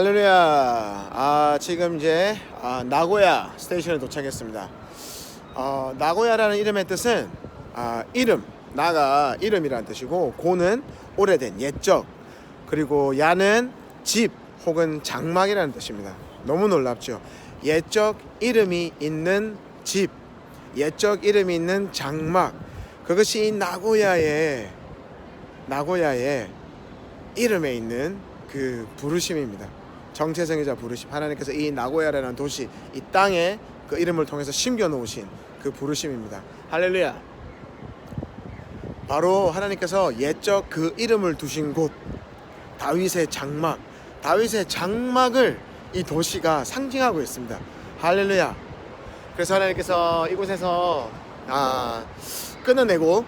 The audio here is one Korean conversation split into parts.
할렐루야. 아, 지금 이제 아, 나고야 스테이션에 도착했습니다. 어, 나고야라는 이름의 뜻은 아, 이름, 나가 이름이라는 뜻이고 고는 오래된 옛적 그리고 야는 집 혹은 장막이라는 뜻입니다. 너무 놀랍죠. 옛적 이름이 있는 집, 옛적 이름이 있는 장막 그것이 이 나고야의 나고야의 이름에 있는 그 부르심입니다. 정체성이자 부르심. 하나님께서 이 나고야라는 도시, 이 땅에 그 이름을 통해서 심겨 놓으신 그 부르심입니다. 할렐루야. 바로 하나님께서 옛적 그 이름을 두신 곳 다윗의 장막, 다윗의 장막을 이 도시가 상징하고 있습니다. 할렐루야. 그래서 하나님께서 이곳에서 아, 끊어내고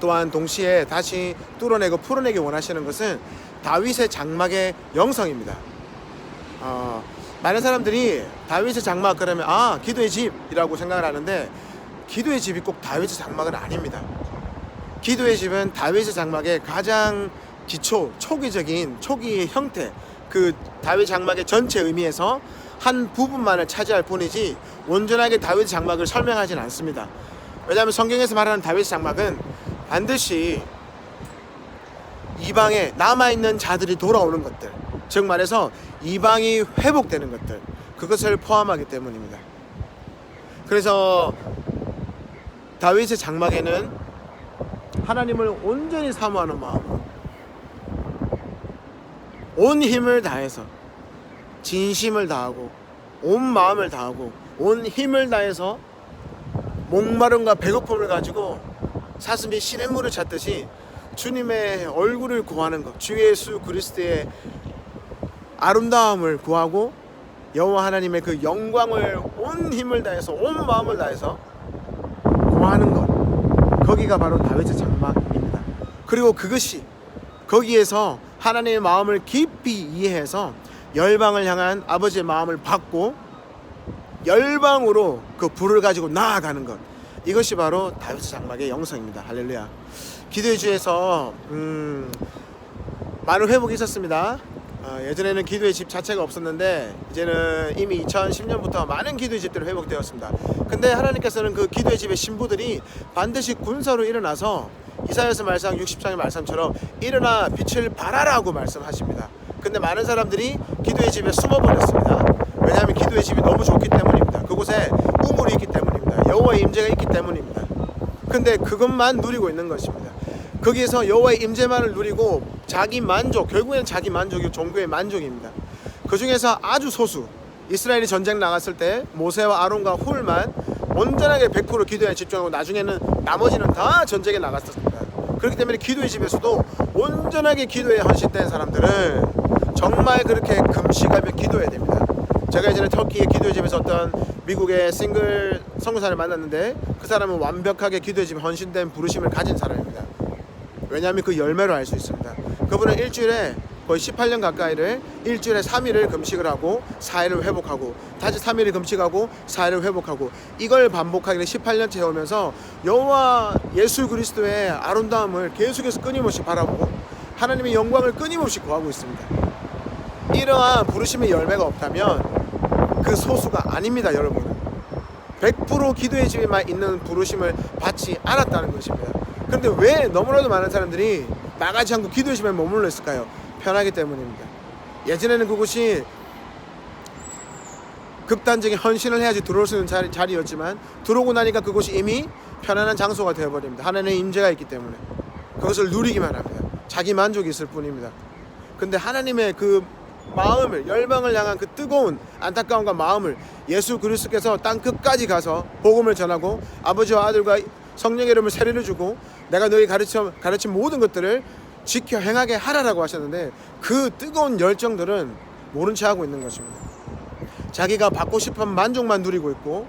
또한 동시에 다시 뚫어내고 풀어내기 원하시는 것은 다윗의 장막의 영성입니다. 어, 많은 사람들이 다윗의 장막 그러면 아 기도의 집이라고 생각을 하는데 기도의 집이 꼭 다윗의 장막은 아닙니다. 기도의 집은 다윗의 장막의 가장 기초 초기적인 초기의 형태 그 다윗 장막의 전체 의미에서 한 부분만을 차지할 뿐이지 온전하게 다윗 장막을 설명하진 않습니다. 왜냐하면 성경에서 말하는 다윗 장막은 반드시 이방에 남아 있는 자들이 돌아오는 것들, 즉 말해서 이방이 회복되는 것들, 그것을 포함하기 때문입니다. 그래서 다윗의 장막에는 하나님을 온전히 사모하는 마음, 온 힘을 다해서 진심을 다하고 온 마음을 다하고 온 힘을 다해서 목마름과 배고픔을 가지고 사슴이 시냇물을 찾듯이 주님의 얼굴을 구하는 것, 주 예수 그리스도의 아름다움을 구하고 여호와 하나님의 그 영광을 온 힘을 다해서 온 마음을 다해서 구하는 것, 거기가 바로 다윗의 장막입니다. 그리고 그것이 거기에서 하나님의 마음을 깊이 이해해서 열방을 향한 아버지의 마음을 받고 열방으로 그 불을 가지고 나아가는 것. 이것이 바로 다윗의 장막의 영성입니다. 할렐루야. 기도의 주에서 음, 많은 회복이 있었습니다. 어, 예전에는 기도의 집 자체가 없었는데 이제는 이미 2010년부터 많은 기도의 집들이 회복되었습니다. 근데 하나님께서는 그 기도의 집의 신부들이 반드시 군사로 일어나서 이사야서 말씀 60장의 말씀처럼 일어나 빛을 발하라고 말씀하십니다. 근데 많은 사람들이 기도의 집에 숨어버렸습니다. 왜냐하면 기도의 집이 너무 좋기 때문입니다. 그곳에 우물이 있기 때문입니다. 여호와의 임재가 있기 때문입니다. 근데 그것만 누리고 있는 것입니다. 거기에서 여호와의 임재만을 누리고 자기 만족, 결국에는 자기 만족이 종교의 만족입니다. 그 중에서 아주 소수 이스라엘이 전쟁 나갔을 때 모세와 아론과 훌만 온전하게 100% 기도에 집중하고 나중에는 나머지는 다 전쟁에 나갔었습니다. 그렇기 때문에 기도의 집에서도 온전하게 기도에 헌신된 사람들은 정말 그렇게 금식하며 기도해야 됩니다. 제가 예전에 터키의 기도의 집에서 어떤 미국의 싱글 선교사를 만났는데 그 사람은 완벽하게 기도의 집에 헌신된 부르심을 가진 사람입니다. 왜냐하면 그 열매를 알수 있습니다. 그분은 일주일에 거의 18년 가까이를 일주일에 3일을 금식을 하고 4일을 회복하고 다시 3일을 금식하고 4일을 회복하고 이걸 반복하기를 18년째 해오면서 여호와 예수 그리스도의 아름다움을 계속해서 끊임없이 바라보고 하나님의 영광을 끊임없이 구하고 있습니다. 이러한 부르심의 열매가 없다면 그 소수가 아닙니다, 여러분. 100% 기도의 집에만 있는 부르심을 받지 않았다는 것입니다. 그런데 왜 너무나도 많은 사람들이 나가지 않고 기도의 집에 머물러 있을까요? 편하기 때문입니다. 예전에는 그곳이 극단적인 헌신을 해야지 들어올 수 있는 자리, 자리였지만 들어오고 나니까 그곳이 이미 편안한 장소가 되어버립니다. 하나님의 임재가 있기 때문에 그것을 누리기만 합니다. 자기 만족이 있을 뿐입니다. 근데 하나님의 그 마음을 열방을 향한 그 뜨거운 안타까움과 마음을 예수 그리스도께서 땅 끝까지 가서 복음을 전하고 아버지와 아들과 성령의 이름을 세례를 주고 내가 너희 가르쳐 가르친 모든 것들을 지켜 행하게 하라라고 하셨는데 그 뜨거운 열정들은 모른 채 하고 있는 것입니다. 자기가 받고 싶은 만족만 누리고 있고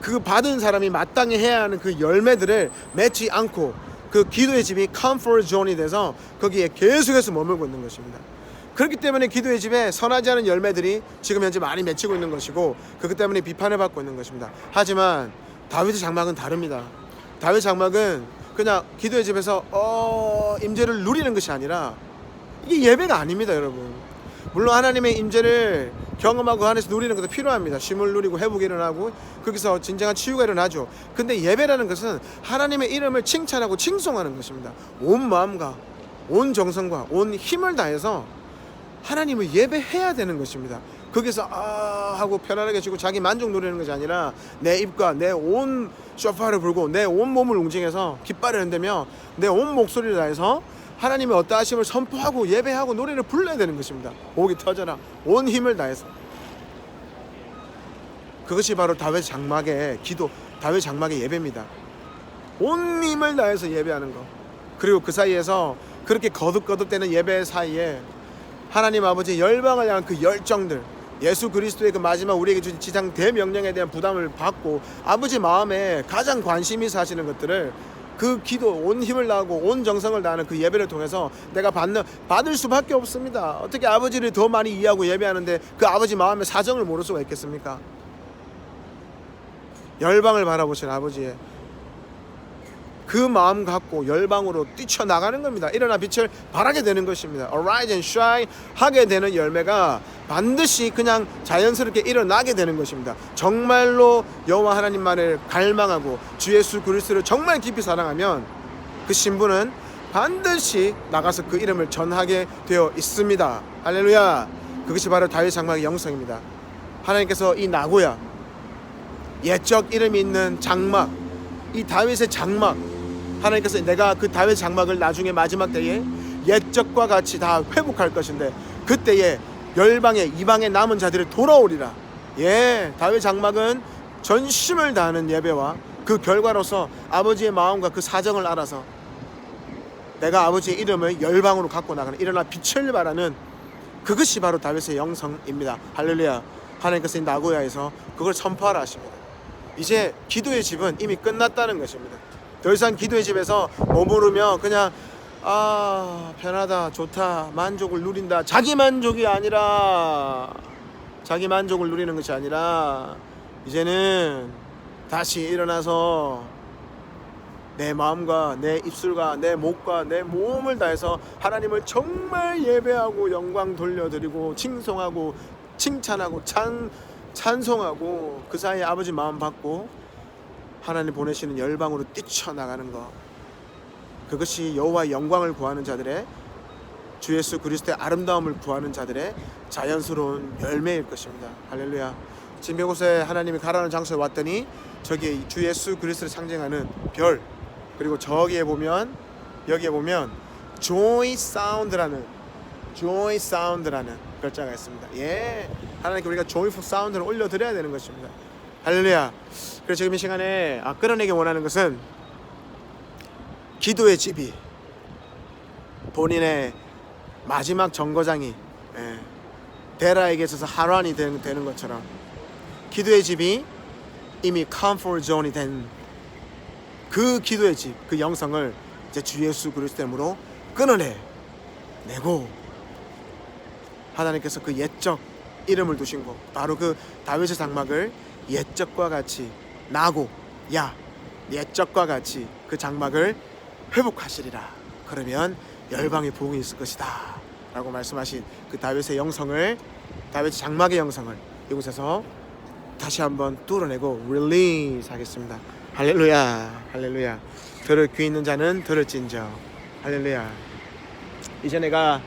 그 받은 사람이 마땅히 해야 하는 그 열매들을 맺지 않고 그 기도의 집이 컴포트 존이 돼서 거기에 계속해서 머물고 있는 것입니다. 그렇기 때문에 기도의 집에 선하지 않은 열매들이 지금 현재 많이 맺히고 있는 것이고 그것 때문에 비판을 받고 있는 것입니다. 하지만 다윗의 장막은 다릅니다. 다윗 장막은 그냥 기도의 집에서 어 임재를 누리는 것이 아니라 이게 예배가 아닙니다, 여러분. 물론 하나님의 임재를 경험하고 그 안에서 누리는 것도 필요합니다. 쉼을 누리고 회복이 일어나고 거기서 진정한 치유가 일어나죠. 근데 예배라는 것은 하나님의 이름을 칭찬하고 칭송하는 것입니다. 온 마음과 온 정성과 온 힘을 다해서 하나님을 예배해야 되는 것입니다. 거기서 아 하고 편안하게 쉬고 자기 만족 누리는 것이 아니라 내 입과 내 온 쇼파를 불고 내 온 몸을 움직여서 깃발을 흔들며 내 온 목소리를 다해서 하나님의 어떠하심을 선포하고 예배하고 노래를 불러야 되는 것입니다. 목이 터져라 온 힘을 다해서 그것이 바로 다윗 장막의 기도, 다윗 장막의 예배입니다. 온 힘을 다해서 예배하는 것. 그리고 그 사이에서 그렇게 거듭거듭되는 예배 사이에 하나님 아버지 열방을 향한 그 열정들 예수 그리스도의 그 마지막 우리에게 주신 지상 대명령에 대한 부담을 받고 아버지 마음에 가장 관심이 사시는 것들을 그 기도 온 힘을 다하고 온 정성을 다하는 그 예배를 통해서 내가 받는 받을 수밖에 없습니다. 어떻게 아버지를 더 많이 이해하고 예배하는데 그 아버지 마음의 사정을 모를 수가 있겠습니까? 열방을 바라보신 아버지의 그 마음 갖고 열방으로 뛰쳐나가는 겁니다. 일어나 빛을 발하게 되는 것입니다. Arise and shine 하게 되는 열매가 반드시 그냥 자연스럽게 일어나게 되는 것입니다. 정말로 여호와 하나님만을 갈망하고 주 예수 그리스도를 정말 깊이 사랑하면 그 신부는 반드시 나가서 그 이름을 전하게 되어 있습니다. 할렐루야. 그것이 바로 다윗 장막의 영성입니다. 하나님께서 이 나고야 옛적 이름이 있는 장막 이 다윗의 장막 하나님께서 내가 그 다윗 장막을 나중에 마지막 때에 옛적과 같이 다 회복할 것인데 그때에 열방의 이방의 남은 자들이 돌아오리라. 예 다윗 장막은 전심을 다하는 예배와 그 결과로서 아버지의 마음과 그 사정을 알아서 내가 아버지의 이름을 열방으로 갖고 나가는 일어나 빛을 발하는 그것이 바로 다윗의 영성입니다. 할렐루야. 하나님께서 이 나고야에서 그걸 선포하라 하십니다. 이제 기도의 집은 이미 끝났다는 것입니다. 더 이상 기도의 집에서 머무르며 그냥 아 편하다 좋다 만족을 누린다. 자기 만족이 아니라 자기 만족을 누리는 것이 아니라 이제는 다시 일어나서 내 마음과 내 입술과 내 목과 내 몸을 다해서 하나님을 정말 예배하고 영광 돌려드리고 칭송하고 칭찬하고 찬 찬송하고 그 사이에 아버지 마음 받고 하나님 보내시는 열방으로 뛰쳐나가는 것 그것이 여호와 영광을 구하는 자들의 주 예수 그리스도의 아름다움을 구하는 자들의 자연스러운 열매일 것입니다 할렐루야 이곳에 하나님이 가라는 장소에 왔더니 저기 주 예수 그리스도를 상징하는 별 그리고 저기에 보면 여기에 보면 joy sound라는 joy sound라는 글자가 있습니다. 예, 하나님께 우리가 joyful sound를 올려 드려야 되는 것입니다. 할렐루야. 그래서 지금 이 시간에 아, 끌어내기 원하는 것은 기도의 집이 본인의 마지막 정거장이 예, 데라에게 있어서 하란이 되는, 되는 것처럼 기도의 집이 이미 comfort zone이 된 그 기도의 집, 그 영성을 이제 주 예수 그리스도 이름으로 끊어내 내고 하나님께서 그 옛적 이름을 두신 것 바로 그 다윗의 장막을 옛적과 같이 나고 야 옛적과 같이 그 장막을 회복하시리라. 그러면 열방의 복이 있을 것이다. 라고 말씀하신 그 다윗의 영성을 다윗의 장막의 영성을 이곳에서 다시 한번 뚫어내고 릴리즈 하겠습니다. 할렐루야 할렐루야. 들을 귀 있는 자는 들을진저. 할렐루야. 이제 내가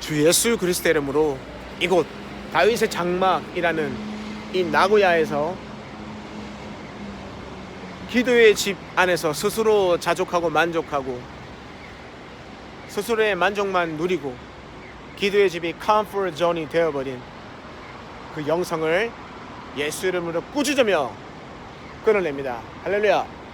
주 예수 그리스도 이름으로 이곳 다윗의 장막이라는 이 나고야에서 기도의 집 안에서 스스로 자족하고 만족하고 스스로의 만족만 누리고 기도의 집이 컴포트 존이 되어버린 그 영성을 예수 이름으로 꾸짖으며 끊어냅니다. 할렐루야.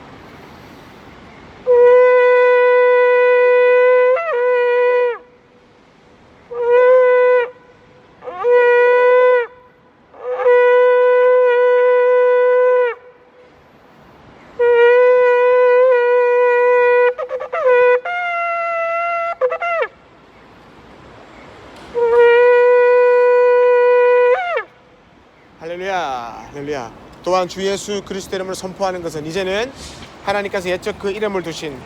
할렐루야, 할렐루야. 또한 주 예수 그리스도 이름으로 선포하는 것은 이제는 하나님께서 옛적 그 이름을 두신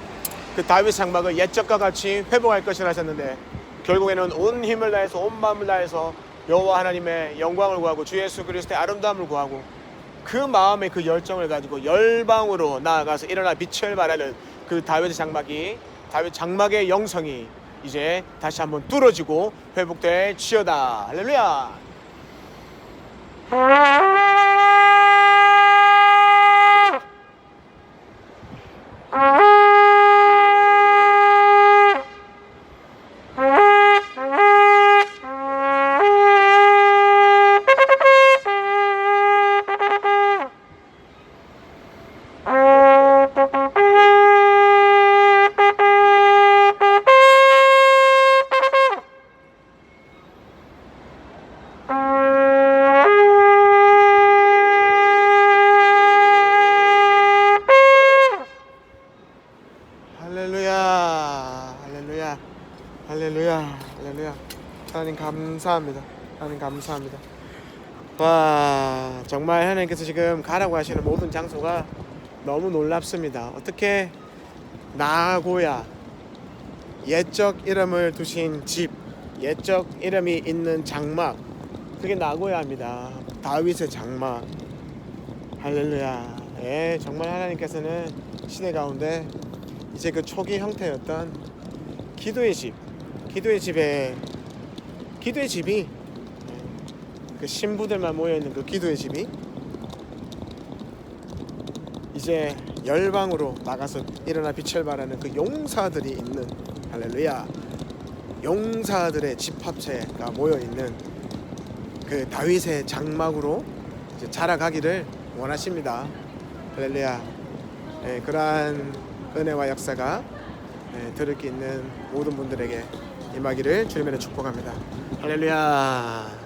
그 다윗 장막을 옛적과 같이 회복할 것이라 하셨는데 결국에는 온 힘을 다해서 온 마음을 다해서 여호와 하나님의 영광을 구하고 주 예수 그리스도의 아름다움을 구하고 그 마음의 그 열정을 가지고 열방으로 나아가서 일어나 빛을 발하는 그 다윗의 장막이 다윗 장막의 영성이 이제 다시 한번 뚫어지고 회복될 지어다. 할렐루야 Ah! 할렐루야 할렐루야 할렐루야 할렐루야. 하나님 감사합니다. 하나님 감사합니다. 와 정말 하나님께서 지금 가라고 하시는 모든 장소가 너무 놀랍습니다. 어떻게 나고야 옛적 이름을 두신 집 옛적 이름이 있는 장막 그게 나고야입니다. 다윗의 장막. 할렐루야. 예 정말 하나님께서는 시대 가운데 이제 그 초기 형태였던 기도의 집, 기도의 집에 기도의 집이 예, 그 신부들만 모여 있는 그 기도의 집이 이제 열방으로 나가서 일어나 빛을 발하는 그 용사들이 있는 할렐루야 용사들의 집합체가 모여 있는 그 다윗의 장막으로 자라가기를 원하십니다. 할렐루야. 예, 그러한 은혜와 역사가 예, 들을 게 있는 모든 분들에게 임하기를 주님의 축복합니다. 할렐루야.